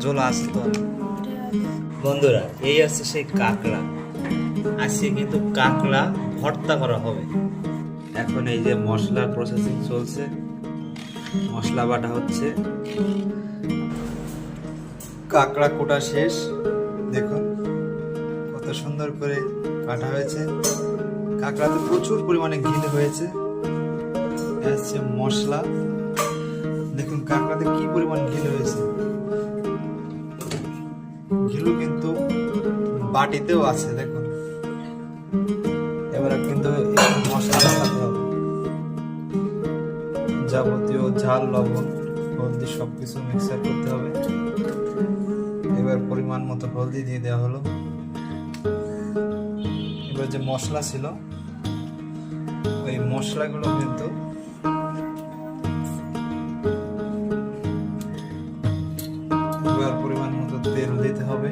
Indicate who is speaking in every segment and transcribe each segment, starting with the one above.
Speaker 1: জোলা বন্ধুরা, এই আছে সেই কাঁকড়া। আজকে কিন্তু কাঁকড়া ভর্তা করা হবে। এখন এই যে মশলার প্রসেসিং চলছে। মশলা বাটা হচ্ছে। কাঁকড়া কোটা শেষ। দেখুন, কত সুন্দর করে কাটা হয়েছে। কাঁকড়াতে প্রচুর পরিমাণে ঘিলে হয়েছে। হচ্ছে মশলা। দেখুন, কাঁকড়াতে কি পরিমাণ ঘিলে হয়েছে। ঘিলু কিন্তু বাটিতেও আছে, দেখুন। এবারে কিন্তু মশলা যাবতীয় ঝাল, লবণ, হলদি সবকিছু মিক্সার করতে হবে। এবার পরিমাণ মতো হলদি দিয়ে দেওয়া হলো। এবার যে মশলা ছিল, ওই মশলাগুলো কিন্তু তেল দিতে হবে?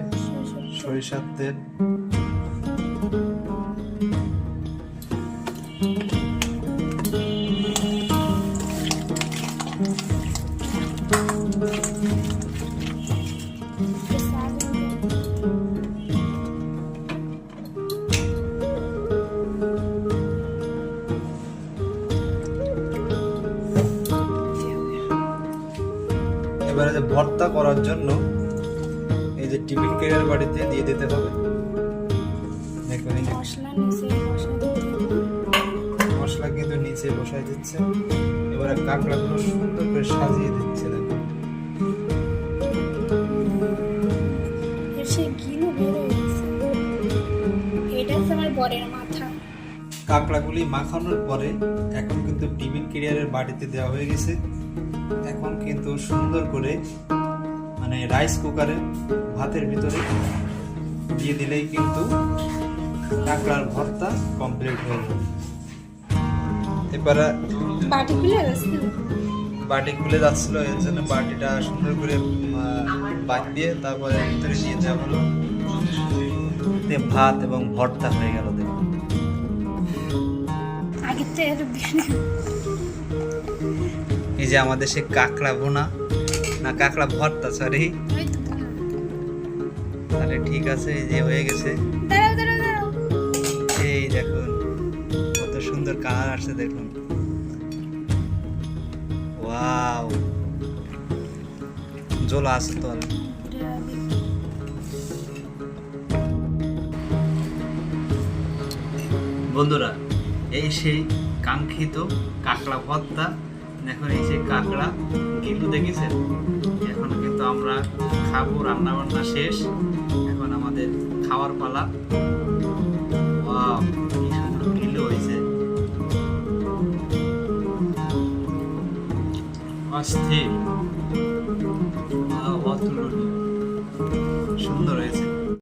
Speaker 1: সরিষার তেল। এবারে যে ভর্তা করার জন্য যে টিফিন কেরিয়ার বাড়িতে দিয়ে দিতে হবে। দেখুন এই
Speaker 2: মশলা
Speaker 1: কিন্তু নিচে বসাই দিচ্ছে। এবারে কাঁকড়াগুলো সুন্দর করে সাজিয়ে দিচ্ছে দেখুন কাঁকড়াগুলি মাখানোর পরে এখন কিন্তু টিফিন কেরিয়ারের বাড়িতে দেওয়া হয়ে গেছে। এখন কিন্তু সুন্দর করে মানে রাইস কুকারে ভাতের ভিতরে দিয়ে দিলেই কিন্তু কাঁকড়ার ভর্তা কমপ্লিট হয়ে যাবে। এবারে
Speaker 2: বাটি খুলে গেছে
Speaker 1: বাটি খুলে যাচ্ছিল এর জন্য বাটিটা সুন্দর করে বাদ দিয়ে তারপরে ভিতরে দিয়ে দেওয়া হলো। ভাত এবং ভর্তা হয়ে গেল দেখুন। এই যে আমাদের সে কাঁকড়া ভোনা না কাঁকড়া ভর্তা সরি। তাহলে ঠিক আছে এই যে হয়ে গেছে। এই দেখুন কত সুন্দর কালার আসছে দেখুন। ওয়াও। জোলা আছে তো। বন্ধুরা এই সেই কাঙ্ক্ষিত কাঁকড়া ভর্তা এখন এই সেই কাঁকড়া গিলু দেখেছেন? এখন কিন্তু আমরা খাব রান্না বান্না শেষ। এখন আমাদের খাওয়ার পালা। অস্থির। অতুলনীয়। সুন্দর হয়েছে।